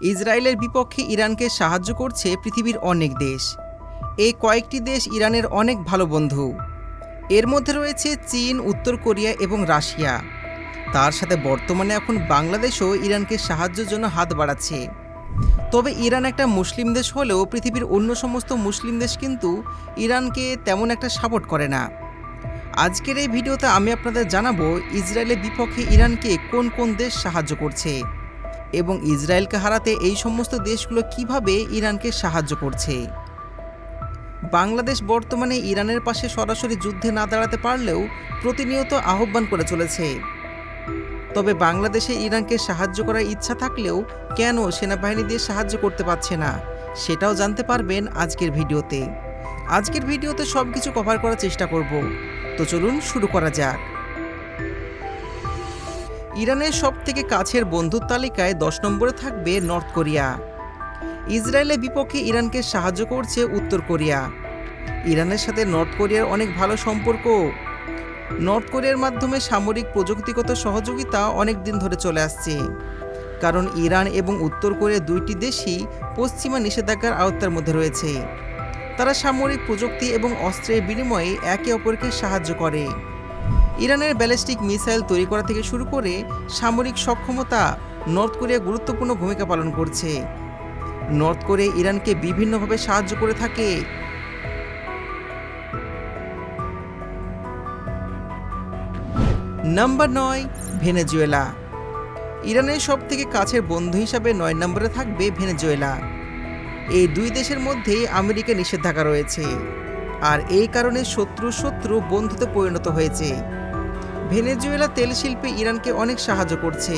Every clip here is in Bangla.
ইসরায়েলের বিপক্ষে ইরানকে সাহায্য করছে পৃথিবীর অনেক দেশ। এই কয়েকটি দেশ ইরানের অনেক ভালো বন্ধু। এর মধ্যে রয়েছে চীন, উত্তর কোরিয়া এবং রাশিয়া। তার সাথে বর্তমানে এখন বাংলাদেশও ইরানকে সাহায্যের জন্য হাত বাড়াচ্ছে। তবে ইরান একটা মুসলিম দেশ হলেও পৃথিবীর অন্য সমস্ত মুসলিম দেশ কিন্তু ইরানকে তেমন একটা সাপোর্ট করে না। আজকের এই ভিডিওতে আমি আপনাদের জানাব ইসরায়েলের বিপক্ষে ইরানকে কোন কোন দেশ সাহায্য করছে। এবং ইসরায়েলকে হারাতে এই সমস্ত দেশগুলো কীভাবে ইরানকে সাহায্য করছে? বাংলাদেশ বর্তমানে ইরানের পাশে সরাসরি যুদ্ধে না দাঁড়াতে পারলেও প্রতিনিয়ত আহ্বান করে চলেছে। তবে বাংলাদেশে ইরানকে সাহায্য করার ইচ্ছা থাকলেও কেন সেনাবাহিনী দিয়ে সাহায্য করতে পারছে না, সেটাও জানতে পারবেন আজকের ভিডিওতে। আজকের ভিডিওতে সব কিছু কভার করার চেষ্টা করব। তো চলুন শুরু করা যাক। ইরানের সব থেকে কাছের বন্ধুর তালিকায় দশ নম্বরে থাকবে নর্থ কোরিয়া। ইসরায়েলের বিপক্ষে ইরানকে সাহায্য করছে উত্তর কোরিয়া। ইরানের সাথে নর্থ কোরিয়ার অনেক ভালো সম্পর্ক। নর্থ কোরিয়ার মাধ্যমে সামরিক প্রযুক্তিগত সহযোগিতা অনেক দিন ধরে চলে আসছে। কারণ ইরান এবং উত্তর কোরিয়া দুইটি দেশই পশ্চিমা নিষেধাজ্ঞার আওতার মধ্যে রয়েছে। তারা সামরিক প্রযুক্তি এবং অস্ত্রের বিনিময়ে একে অপরকে সাহায্য করে। ইরানের ব্যালিস্টিক মিসাইল তৈরি করা থেকে শুরু করে সামরিক সক্ষমতা নর্থ কোরিয়া গুরুত্বপূর্ণ ভূমিকা পালন করছে। নর্থ কোরিয়া ইরানকে বিভিন্নভাবে সাহায্য করে থাকে। নাম্বার নয়, ভেনেজুয়েলা। ইরানের সব থেকে কাছের বন্ধু হিসাবে নয় নম্বরে থাকবে ভেনেজুয়েলা। এই দুই দেশের মধ্যে আমেরিকা নিষেধাজ্ঞা রয়েছে। আর এই কারণে শত্রু শত্রু বন্ধুতে পরিণত হয়েছে। ভেনেজুয়েলা তেল শিল্পে ইরানকে অনেক সাহায্য করছে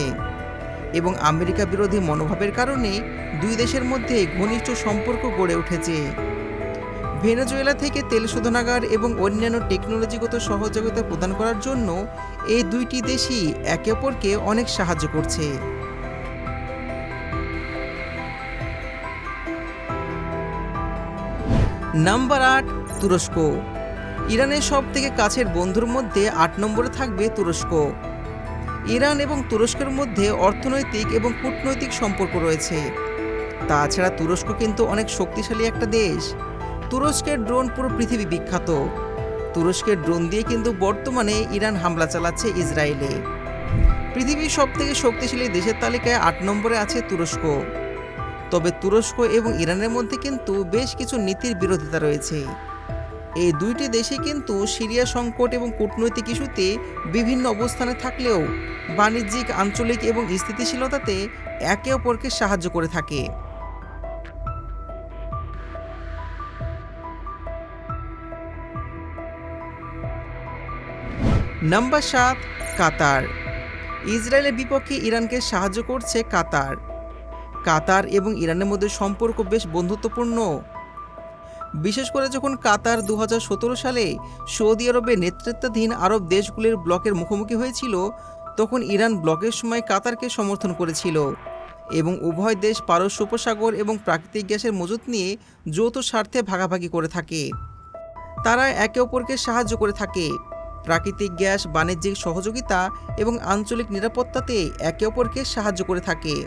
এবং আমেরিকা বিরোধী মনোভাবের কারণে দুই দেশের মধ্যে ঘনিষ্ঠ সম্পর্ক গড়ে উঠেছে। ভেনেজুয়েলা থেকে তেল শোধনাগার এবং অন্যান্য টেকনোলজিগত সহযোগিতা প্রদান করার জন্য এই দুইটি দেশই একে অপরকে অনেক সাহায্য করছে। নাম্বার আট তুরস্ক। ইরানের সব থেকে কাছের বন্ধুর মধ্যে আট নম্বরে থাকবে তুরস্ক। ইরান এবং তুরস্কের মধ্যে অর্থনৈতিক এবং কূটনৈতিক সম্পর্ক রয়েছে। তাছাড়া তুরস্ক কিন্তু অনেক শক্তিশালী একটা দেশ। তুরস্কের ড্রোন পুরো পৃথিবী বিখ্যাত। তুরস্কের ড্রোন দিয়ে কিন্তু বর্তমানে ইরান হামলা চালাচ্ছে ইসরায়েলে। পৃথিবীর সব থেকে শক্তিশালী দেশের তালিকায় আট নম্বরে আছে তুরস্ক। তবে তুরস্ক এবং ইরানের মধ্যে কিন্তু বেশ কিছু নীতির বিরোধিতা রয়েছে। এই দুইটি দেশে কিন্তু সিরিয়া সংকট এবং কূটনৈতিক ইস্যুতে বিভিন্ন অবস্থানে থাকলেও বাণিজ্যিক, আঞ্চলিক এবং স্থিতিশীলতাতে একে অপরকে সাহায্য করে থাকে। নাম্বার সাত, কাতার। ইসরায়েলের বিপক্ষে ইরানকে সাহায্য করছে কাতার। কাতার এবং ইরানের মধ্যে সম্পর্ক বেশ বন্ধুত্বপূর্ণ। বিশেষ করে যখন কাতার দু হাজার সতেরো সালে সৌদি আরবের নেতৃত্বাধীন আরব দেশগুলির ব্লকের মুখোমুখি হয়েছিল, তখন ইরান ব্লকের সময় কাতারকে সমর্থন করেছিল এবং উভয় দেশ পারস্য উপসাগর এবং প্রাকৃতিক গ্যাসের মজুত নিয়ে যৌথ স্বার্থে ভাগাভাগি করে থাকে। তারা একে অপরকে সাহায্য করে থাকে। প্রাকৃতিক গ্যাস, বাণিজ্যিক সহযোগিতা এবং আঞ্চলিক নিরাপত্তাতে একে অপরকে সাহায্য করে থাকে।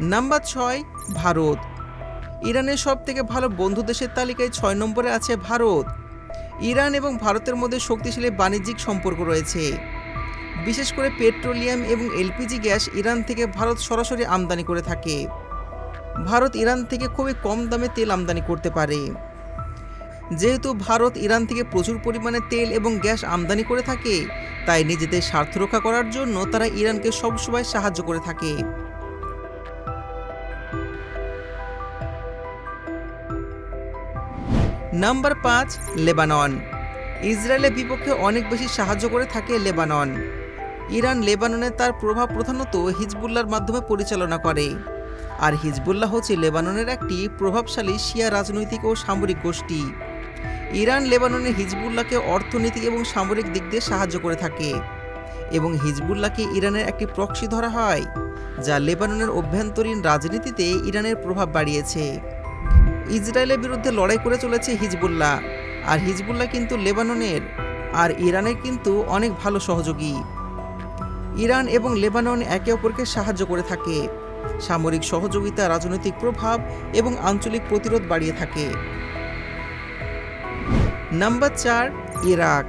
নাম্বার ছয়, ভারত। ইরানের সব থেকে ভালো বন্ধু দেশের তালিকায় ছয় নম্বরে আছে ভারত। ইরান এবং ভারতের মধ্যে শক্তিশালী বাণিজ্যিক সম্পর্ক রয়েছে। বিশেষ করে পেট্রোলিয়াম এবং এলপিজি গ্যাস ইরান থেকে ভারত সরাসরি আমদানি করে থাকে। ভারত ইরান থেকে খুবই কম দামে তেল আমদানি করতে পারে। যেহেতু ভারত ইরান থেকে প্রচুর পরিমাণে তেল এবং গ্যাস আমদানি করে থাকে, তাই নিজেদের স্বার্থ রক্ষা করার জন্য তারা ইরানকে সবসময় সাহায্য করে থাকে। নাম্বার পাঁচ, লেবানন। ইসরায়েলের বিপক্ষে অনেক বেশি সাহায্য করে থাকে লেবানন। ইরান লেবাননে তার প্রভাব প্রধানত হিজবুল্লার মাধ্যমে পরিচালনা করে। আর হিজবুল্লাহ হচ্ছে লেবাননের একটি প্রভাবশালী শিয়া রাজনৈতিক ও সামরিক গোষ্ঠী। ইরান লেবাননের হিজবুল্লাহকে অর্থনৈতিক এবং সামরিক দিক দিয়ে সাহায্য করে থাকে। এবং হিজবুল্লাহকে ইরানের একটি প্রক্সি ধরা হয়, যা লেবাননের অভ্যন্তরীণ রাজনীতিতে ইরানের প্রভাব বাড়িয়েছে। ইসরায়েলের বিরুদ্ধে লড়াই করে চলেছে হিজবুল্লাহ। আর হিজবুল্লাহ কিন্তু লেবাননের, আর ইরানের কিন্তু অনেক ভালো সহযোগী। ইরান এবং লেবানন একে অপরকে সাহায্য করে থাকে। সামরিক সহযোগিতা, রাজনৈতিক প্রভাব এবং আঞ্চলিক প্রতিরোধ বাড়িয়ে থাকে। নাম্বার চার, ইরাক।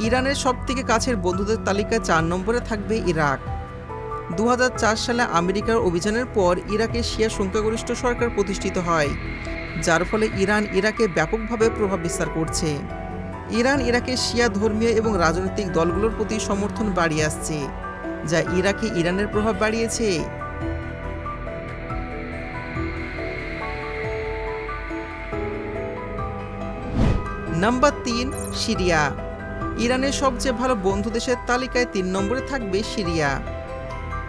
ইরানের সবথেকে কাছের বন্ধুদের তালিকায় চার নম্বরে থাকবে ইরাক। দু হাজার চার সালে আমেরিকার অভিযানের পর ইরাকে শিয়া সংখ্যাগরিষ্ঠ সরকার প্রতিষ্ঠিত হয়, যার ফলে ইরান ইরাকে ব্যাপকভাবে প্রভাব বিস্তার করছে। ইরান ইরাকে শিয়া ধর্মীয় এবং রাজনৈতিক দলগুলোর প্রতি সমর্থন বাড়িয়ে আসছে, যা ইরাকে ইরানের প্রভাব বাড়িয়েছে। নাম্বার তিন, সিরিয়া। ইরানের সবচেয়ে ভালো বন্ধু দেশের তালিকায় তিন নম্বরে থাকবে সিরিয়া।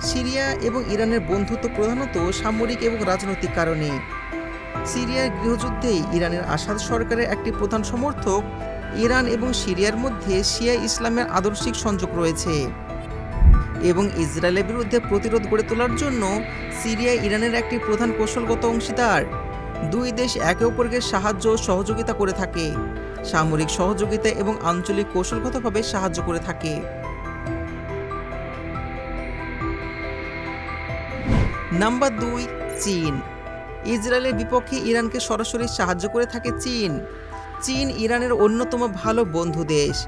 সিরিয়া এবং ইরানের বন্ধুত্ব প্রধানত সামরিক এবং রাজনৈতিক কারণে। সিরিয়ার গৃহযুদ্ধেই ইরানের আসাদ সরকারের একটি প্রধান সমর্থক, ইরান এবং সিরিয়ার মধ্যে শিয়া ইসলামের আদর্শিক সংযোগ রয়েছে। এবং ইসরায়েলের বিরুদ্ধে প্রতিরোধ গড়ে তোলার জন্য সিরিয়া ইরানের একটি প্রধান কৌশলগত অংশীদার। দুই দেশ একে অপরকে সাহায্য ও সহযোগিতা করে থাকে, সামরিক সহযোগিতা এবং আঞ্চলিক কৌশলগতভাবে সাহায্য করে থাকে। নাম্বার দুই, চীন। ইসরায়েলের বিপক্ষে ইরানকে সরাসরি সাহায্য করে থাকে চীন। চীন ইরানের অন্যতম ভালো বন্ধু দেশ।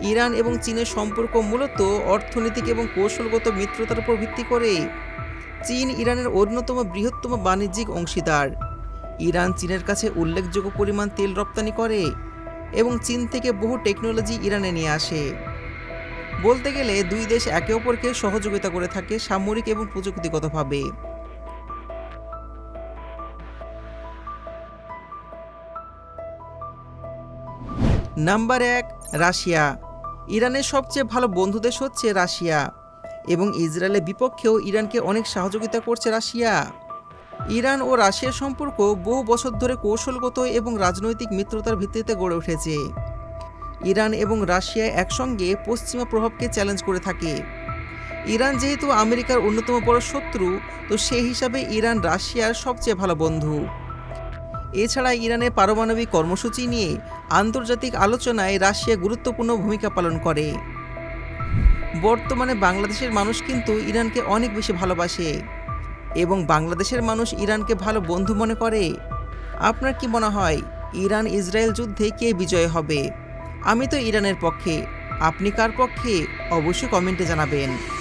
ইরান এবং চীনের সম্পর্ক মূলত অর্থনৈতিক এবং কৌশলগত মিত্রতার উপর ভিত্তি করে। চীন ইরানের অন্যতম বৃহত্তম বাণিজ্যিক অংশীদার। ইরান চীনের কাছে উল্লেখযোগ্য পরিমাণ তেল রপ্তানি করে এবং চীন থেকে বহু টেকনোলজি ইরানে নিয়ে আসে। বলতে গেলে দুই দেশ একে অপরকে সহযোগিতা করে থাকে সামরিক এবং প্রযুক্তিগতভাবে। নাম্বার এক, রাশিয়া। ইরানের সবচেয়ে ভালো বন্ধু দেশ হচ্ছে রাশিয়া এবং ইসরায়েলের বিপক্ষেও ইরানকে অনেক সহযোগিতা করছে রাশিয়া। ইরান ও রাশিয়ার সম্পর্ক বহু বছর ধরে কৌশলগত এবং রাজনৈতিক মিত্রতার ভিত্তিতে গড়ে উঠেছে। ইরান এবং রাশিয়া একসঙ্গে পশ্চিমা প্রভাবকে চ্যালেঞ্জ করে থাকে। ইরান যেহেতু আমেরিকার অন্যতম বড় শত্রু, তো সেই হিসাবে ইরান রাশিয়ার সবচেয়ে ভালো বন্ধু। এছাড়া ইরানের পারমাণবিক কর্মসূচি নিয়ে আন্তর্জাতিক আলোচনায় রাশিয়া গুরুত্বপূর্ণ ভূমিকা পালন করে। বর্তমানে বাংলাদেশের মানুষ কিন্তু ইরানকে অনেক বেশি ভালোবাসে। এবং বাংলাদেশের মানুষ ইরানকে ভালো বন্ধু মনে করে। আপনার কি মনে হয় ইরান ইসরায়েল যুদ্ধে কে বিজয় হবে? আমি তো ইরানের পক্ষে। আপনি কার পক্ষে? অবশ্যই কমেন্টে জানাবেন।